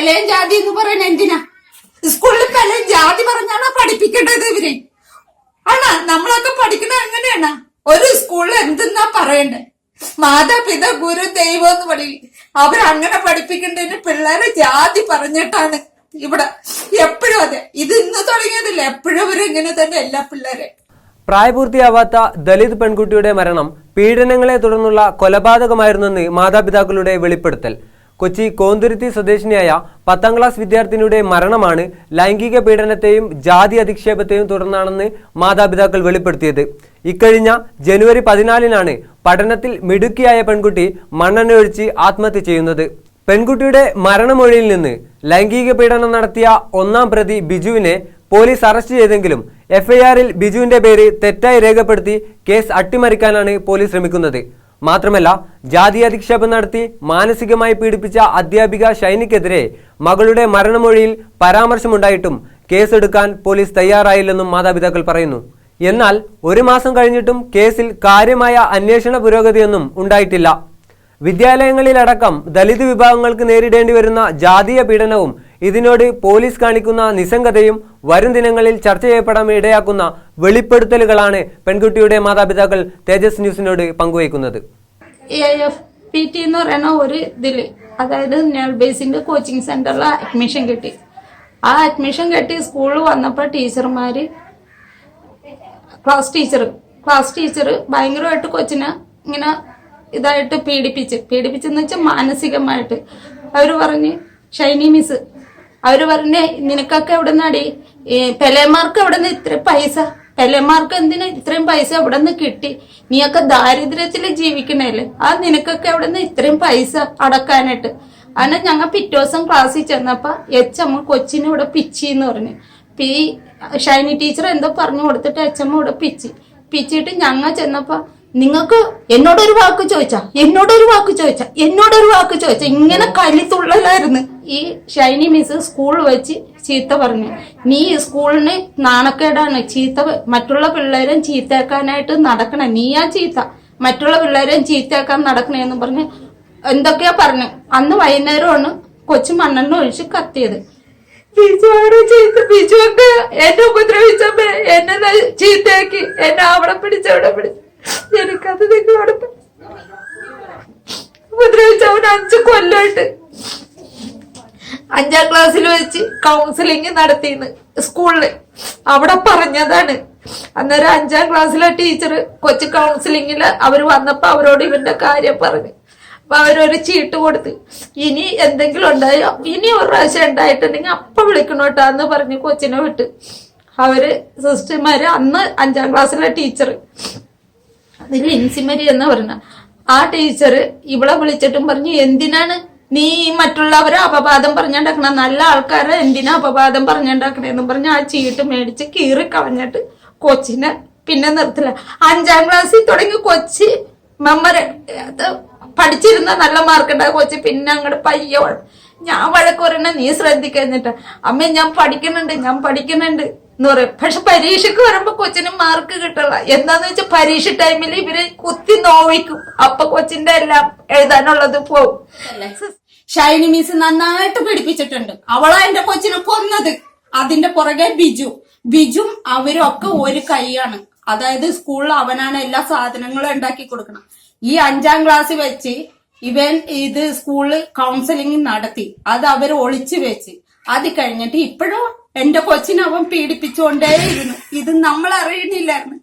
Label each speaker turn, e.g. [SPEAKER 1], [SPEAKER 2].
[SPEAKER 1] പെലയും ജാതി എന്ന് പറയണ എന്തിനാ? സ്കൂളിൽ പെലയും ജാതി പറഞ്ഞാണ് പഠിപ്പിക്കേണ്ടത് ഇവരെ? അണ്ണാ നമ്മളൊക്കെ പഠിക്കുന്നത് എങ്ങനെയാണ്? ഒരു സ്കൂളിൽ എന്തെന്നാ പറയണ്ടേ? മാതാപിത ഗുരു ദൈവം എന്ന് പറയും അവരങ്ങനെ പഠിപ്പിക്കേണ്ടതിന് പിള്ളേരെ ജാതി പറഞ്ഞിട്ടാണ് ഇവിടെ. എപ്പോഴും അതെ. ഇത് ഇന്ന് തുടങ്ങിയതില്ല. എപ്പോഴും അവരിങ്ങനെ തന്നെ എല്ലാ പിള്ളേരെ.
[SPEAKER 2] പ്രായപൂർത്തിയാവാത്ത ദലിത് പെൺകുട്ടിയുടെ മരണം പീഡനങ്ങളെ തുടർന്നുള്ള കൊലപാതകമായിരുന്നെന്ന് മാതാപിതാക്കളുടെ വെളിപ്പെടുത്തൽ. കൊച്ചി കോന്തുരുത്തി സ്വദേശിനിയായ പത്താം ക്ലാസ് വിദ്യാർത്ഥിനിയുടെ മരണമാണ് ലൈംഗിക പീഡനത്തെയും ജാതി അധിക്ഷേപത്തെയും തുടർന്നാണെന്ന് മാതാപിതാക്കൾ വെളിപ്പെടുത്തിയത്. ഇക്കഴിഞ്ഞ ജനുവരി പതിനാലിനാണ് പഠനത്തിൽ മിടുക്കിയായ പെൺകുട്ടി മണ്ണെണ്ണയൊഴിച്ച് ആത്മഹത്യ ചെയ്യുന്നത്. പെൺകുട്ടിയുടെ മരണമൊഴിയിൽ നിന്ന് ലൈംഗിക പീഡനം നടത്തിയ ഒന്നാം പ്രതി ബിജുവിനെ പോലീസ് അറസ്റ്റ് ചെയ്തെങ്കിലും എഫ്ഐആറിൽ ബിജുവിന്റെ പേര് തെറ്റായി രേഖപ്പെടുത്തി കേസ് അട്ടിമറിക്കാനാണ് പോലീസ് ശ്രമിക്കുന്നത്. മാത്രമല്ല ജാതി അധിക്ഷേപം നടത്തി മാനസികമായി പീഡിപ്പിച്ച അധ്യാപിക ഷൈനിക്കെതിരെ മകളുടെ മരണമൊഴിയിൽ പരാമർശമുണ്ടായിട്ടും കേസെടുക്കാൻ പോലീസ് തയ്യാറായില്ലെന്നും മാതാപിതാക്കൾ പറയുന്നു. എന്നാൽ ഒരു മാസം കഴിഞ്ഞിട്ടും കേസിൽ കാര്യമായ അന്വേഷണ പുരോഗതിയൊന്നും ഉണ്ടായിട്ടില്ല. വിദ്യാലയങ്ങളിലടക്കം ദലിത് വിഭാഗങ്ങൾക്ക് നേരിടേണ്ടി വരുന്ന ജാതീയ പീഡനവും ഇതിനോട് പോലീസ് കാണിക്കുന്ന നിസ്സംഗതയും വരും ദിനങ്ങളിൽ ചർച്ച ചെയ്യപ്പെടാൻ ഇടയാക്കുന്ന വെളിപ്പെടുത്തലുകളാണ് പെൺകുട്ടിയുടെ മാതാപിതാക്കൾ തേജസ് ന്യൂസിനോട് പങ്കുവയ്ക്കുന്നത്.
[SPEAKER 1] ഒരു ഇതിൽ അതായത് നെൽ ബേസിന്റെ കോച്ചിങ് സെന്ററിൽ അഡ്മിഷൻ കിട്ടി. ആ അഡ്മിഷൻ കിട്ടി സ്കൂളിൽ വന്നപ്പോൾ ടീച്ചർമാര് ക്ലാസ് ടീച്ചർ ക്ലാസ് ടീച്ചർ ഭയങ്കരമായിട്ട് കൊച്ചിനെ ഇങ്ങനെ ഇതായിട്ട് പീഡിപ്പിച്ച്. പീഡിപ്പിച്ചെന്ന് വെച്ചാൽ മാനസികമായിട്ട്. അവർ പറഞ്ഞ് ഷൈനി മിസ് അവർ പറഞ്ഞേ നിനക്കൊക്കെ എവിടെ നിന്നാടി പെലമാർക്ക് എവിടെ നിന്ന് ഇത്ര പൈസ? പെലമാർക്ക് എന്തിനാ ഇത്രയും പൈസ എവിടെ നിന്ന് കിട്ടി? നീയൊക്കെ ദാരിദ്ര്യത്തിൽ ജീവിക്കണല്ലേ ആ നിനക്കൊക്കെ എവിടെ നിന്ന് ഇത്രയും പൈസ അടക്കാനായിട്ട്? അങ്ങനെ ഞങ്ങൾ പിറ്റേ ദിവസം ക്ലാസ്സിൽ ചെന്നപ്പോ എച്ച് അമ്മ കൊച്ചിനെ ഇവിടെ പിച്ചി എന്ന് പറഞ്ഞു. പി ഷൈനി ടീച്ചർ എന്തോ പറഞ്ഞു കൊടുത്തിട്ട് എച്ചമ്മ ഇവിടെ പിച്ചി. പിച്ചിട്ട് ഞങ്ങൾ ചെന്നപ്പോ നിങ്ങൾക്ക് എന്നോടൊരു വാക്ക് ചോദിച്ചാ? എന്നോടൊരു വാക്ക് ചോദിച്ചാ? എന്നോടൊരു വാക്ക് ചോദിച്ചാ? ഇങ്ങനെ കലിത്തുള്ളലായിരുന്നു ഈ ഷൈനി മിസ് സ്കൂൾ വെച്ച് ചീത്ത പറഞ്ഞു. നീ സ്കൂളിന് നാണക്കേടാണ്. ചീത്ത മറ്റുള്ള പിള്ളേരും ചീത്തയാക്കാനായിട്ട് നടക്കണ. നീയാ ചീത്ത. മറ്റുള്ള പിള്ളേരും ചീത്തയാക്കാൻ നടക്കണേന്ന് പറഞ്ഞ് എന്തൊക്കെയാ പറഞ്ഞു. അന്ന് വൈകുന്നേരമാണ് കൊച്ചു മണ്ണെണ്ണ ഒഴിച്ച് കത്തിയത്. ബിജുവാണ് എന്നെ ഉപദ്രവിച്ചപ്പോ എന്നെ ചീത്തയാക്കി. എന്നെ അവിടെ പിടിച്ച് അവിടെ പിടിച്ച്. എനിക്കത് നിങ്ങളോട് ഉപദ്രവിച്ചവൻ അഞ്ച് കൊല്ലമായിട്ട് അഞ്ചാം ക്ലാസ്സിൽ വെച്ച് കൗൺസിലിംഗ് നടത്തിന്ന് സ്കൂളിൽ അവിടെ പറഞ്ഞതാണ്. അന്നേരം അഞ്ചാം ക്ലാസ്സിലെ ടീച്ചർ കൊച്ചു കൗൺസിലിംഗിൽ അവർ വന്നപ്പോ അവരോട് ഇവന്റെ കാര്യം പറഞ്ഞു. അപ്പൊ അവരൊരു ചീട്ട് കൊടുത്ത് ഇനി എന്തെങ്കിലും ഉണ്ടായോ? ഇനി ഒരു പ്രാവശ്യം ഉണ്ടായിട്ടുണ്ടെങ്കിൽ അപ്പൊ വിളിക്കണോട്ടാന്ന് പറഞ്ഞ് കൊച്ചിനെ വിട്ട്. അവർ സിസ്റ്റർമാര് അന്ന് അഞ്ചാം ക്ലാസ്സിലെ ടീച്ചർ അതിൽ ഇൻസിമരി എന്ന് പറഞ്ഞ ആ ടീച്ചർ ഇവളെ വിളിച്ചിട്ടും പറഞ്ഞു എന്തിനാണ് നീ മറ്റുള്ളവരെ അപവാദം പറഞ്ഞുണ്ടാക്കണ നല്ല ആൾക്കാരെ എന്തിനാ അപവാദം പറഞ്ഞുണ്ടാക്കണേന്നും പറഞ്ഞ് ആ ചീട്ട് മേടിച്ച് കീറി കളഞ്ഞിട്ട് കൊച്ചിനെ പിന്നെ നിർത്തില്ല. അഞ്ചാം ക്ലാസ്സിൽ തുടങ്ങി കൊച്ചി മെമ്മറി പഠിച്ചിരുന്ന നല്ല മാർക്കുണ്ടായ കൊച്ചി പിന്നെ അങ്ങോട്ട് പയ്യ ഞാൻ വഴക്ക് പറയണ നീ ശ്രദ്ധിക്കഴിഞ്ഞിട്ട് അമ്മ ഞാൻ പഠിക്കുന്നുണ്ട് ഞാൻ പഠിക്കുന്നുണ്ട് എന്ന് പറയും. പക്ഷെ പരീക്ഷക്ക് വരുമ്പോ കൊച്ചിന് മാർക്ക് കിട്ടില്ല എന്താന്ന് വെച്ചാൽ പരീക്ഷ ടൈമിൽ ഇവർ കുത്തി നോവിക്കും. അപ്പൊ കൊച്ചിന്റെ എല്ലാം എഴുതാനുള്ളത് പോവും. ഷൈനി മിസ് നന്നായിട്ട് പിടിപ്പിച്ചിട്ടുണ്ട്. അവളാ എന്റെ കൊച്ചിനെ കൊന്നത്. അതിന്റെ പുറകെ ബിജു. ബിജും അവരും ഒക്കെ ഒരു കൈയാണ്. അതായത് സ്കൂളിൽ അവനാണ് എല്ലാ സാധനങ്ങളും ഉണ്ടാക്കി കൊടുക്കണം. ഈ അഞ്ചാം ക്ലാസ് വെച്ച് ഇവൻ ഇത് സ്കൂളിൽ കൗൺസിലിംഗ് നടത്തി. അത് അവർ ഒളിച്ചു വെച്ച്. അത് കഴിഞ്ഞിട്ട് ഇപ്പോഴും എന്റെ കൊച്ചിനെ അവൻ പീഡിപ്പിച്ചുകൊണ്ടേയിരുന്നു. ഇത് നമ്മൾ അറിയുന്നില്ലായിരുന്നു